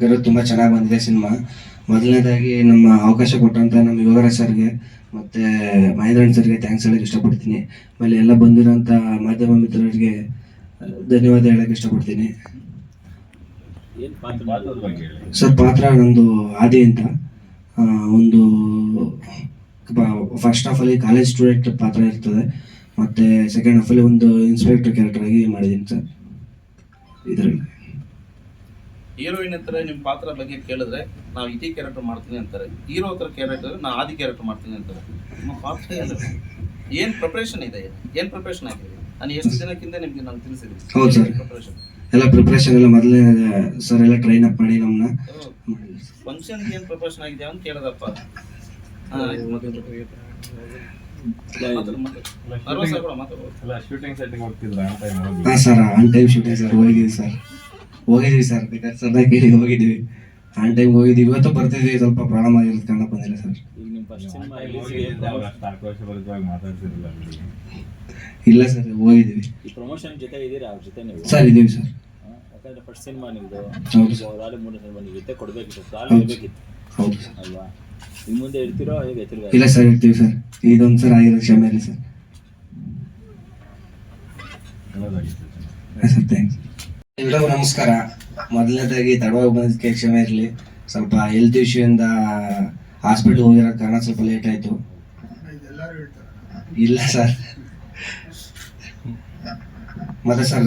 ತುಂಬ ಚೆನ್ನಾಗಿ ಬಂದಿದೆ ಸಿನಿಮಾ. ಮೊದಲನೇದಾಗಿ ನಮ್ಮ ಅವಕಾಶ ಕೊಟ್ಟಂತ ನಮ್ಮ ಯುವರಾಜ್ ಸರ್ಗೆ ಮತ್ತು ಮಹೇಂದ್ರನ್ ಸರ್ಗೆ ಥ್ಯಾಂಕ್ಸ್ ಹೇಳಕ್ಕೆ ಇಷ್ಟಪಡ್ತೀನಿ. ಆಮೇಲೆ ಎಲ್ಲ ಬಂದಿರೋಂಥ ಮಾಧ್ಯಮ ಮಿತ್ರರಿಗೆ ಧನ್ಯವಾದ ಹೇಳಕ್ಕೆ ಇಷ್ಟಪಡ್ತೀನಿ. ಸರ್ ಪಾತ್ರ ನಂದು ಆದಿ ಅಂತ. ಒಂದು ಫಸ್ಟ್ ಆಫ್ ಅಲ್ಲಿ ಕಾಲೇಜ್ ಸ್ಟೂಡೆಂಟ್ ಪಾತ್ರ ಇರ್ತದೆ. ಮತ್ತು ಸೆಕೆಂಡ್ ಹಾಫಲ್ಲಿ ಒಂದು ಇನ್ಸ್ಪೆಕ್ಟರ್ ಕ್ಯಾರೆಕ್ಟರ್ ಆಗಿ ಮಾಡಿದ್ದೀನಿ ಸರ್. ಇದರಲ್ಲಿ. ಹೀರೋಯಿನ್ ಹತ್ರ ನಿಮ್ಮ ಪಾತ್ರ ಬಗ್ಗೆ ಕೇಳಿದ್ರೆ ನಾವು ಇಟಿ ಕ್ಯಾರೆಕ್ಟರ್ ಮಾಡ್ತೀನಿ ಅಂತಾರೆ. ಹೀರೋ ಹತ್ರ ಕ್ಯಾರೆಕ್ಟರ್ ನಾ ಆದಿ ಕ್ಯಾರೆಕ್ಟರ್ ಮಾಡ್ತೀನಿ ಅಂತಾರೆ. ನಿಮ್ಮ ಪಾತ್ರ ಏನು ಏನು ಪ್ರಿಪ್ರೇಷನ್ ಇದೆ? ಏನು ಪ್ರಿಪ್ರೇಷನ್ ಆಗಿದೆ? ನಾನು ಎಷ್ಟು ದಿನಕ್ಕಿಂತ ನಿಮಗೆ ನಾನು ತಿಳಿಸಿದ್ದೀನಿ. ಹೌದು ಸರ್. ಪ್ರಿಪ್ರೇಷನ್ ಎಲ್ಲ ಪ್ರಿಪ್ರೇಷನ್ ಎಲ್ಲ ಮೊದಲೇ ಸರ್ ಎಲ್ಲ ಟ್ರೈನ್ ಅಪ್ ಮಾಡಿ ನಮ್ಮನ್ನ ಫಂಕ್ಷನ್ಗೆ ಏನು ಪ್ರಿಪ್ರೇಷನ್ ಆಗಿದೆ ಅಂತ ಕೇಳಿದಪ್ಪ. ಎಲ್ಲ ಶೂಟಿಂಗ್ ಸೆಟ್ಟಿಂಗ್ ಹೋಗ್ತಿದ್ರ ಅಂತ ಏನ್ ಹೋಗಿ ಹಾಂ sir on time shooting sir ಹೋಗಿದ್ದೀವಿ ಸರ್ ಹೋಗಿದ್ದೀವಿ ಸರ್ ಬೇಕಾದ್ರೆ ಸರ್ದಾಗ ಕೇಳಿ ಹೋಗಿದ್ದೀವಿ. ಆನ್ ಟೈಮ್ ಹೋಗಿದ್ವಿ ಇವತ್ತು ಬರ್ತಿದ್ವಿ ಸ್ವಲ್ಪ ಪ್ರಾಬ್ಲಮ್ ಆಗಿರೋದು ಕಂಡ ಬಂದಿಲ್ಲ ಸರ್ ನಿಮ್ಮ ಇಲ್ಲ ಸರ್ ಹೋಗಿದ್ದೀವಿ. ಈ ಪ್ರಮೋಷನ್ ಜೊತೆ ಇದ್ದೀರಾ? ಅವ್ರ ಜೊತೆ ನೀವು? ಸರ್ ಇದ್ದೀವಿ ಸರ್? ಯಾಕಂದ್ರೆ ಫಸ್ಟ್ ಸಿನಿಮಾ ನಿಮ್ದು. ಹೌದು ಸರ್. ಅವ್ರಾಲೆ ಮೂರನೇ ಸಿನಿಮಾ ನೀವು ಜೊತೆ ಸರ್ ಸಾಲ ಹೌದು. ಹೌದು ಸರ್. ಅಲ್ವಾ? ನಿಮ್ಮ ಮುಂದೆ ಇರ್ತೀರೋ ಹೇಗೆ ತಿರ್ಗಾ? ಇಲ್ಲ ಸರ್ ಇರ್ತೀವಿ ಸರ್. ಇದೊಂದು ಸರ್ ಆಗಿರೋ ಕ್ಷಮೆ ಇರಲಿ ಸರ್. ಸರ್ ಥ್ಯಾಂಕ್ಸ್ ಎಲ್ಲರಿಗೂ ನಮಸ್ಕಾರ. ಮೊದಲನೇದಾಗಿ ತಡವಾಗಿ ಬಂದಿದ್ದಕ್ಕೆ ಕ್ಷಮೆ ಇರಲಿ. ಸ್ವಲ್ಪ ಹೆಲ್ತ್ ಇಶ್ಯೂ ಇಂದ ಹಾಸ್ಪಿಟ್ಲ್ ಹೋಗಿರೋ ಕಾರಣ ಸ್ವಲ್ಪ ಲೇಟ್ ಆಯ್ತು. ಇಲ್ಲ ಸರ್ ಮತ್ತೆ ಸರ್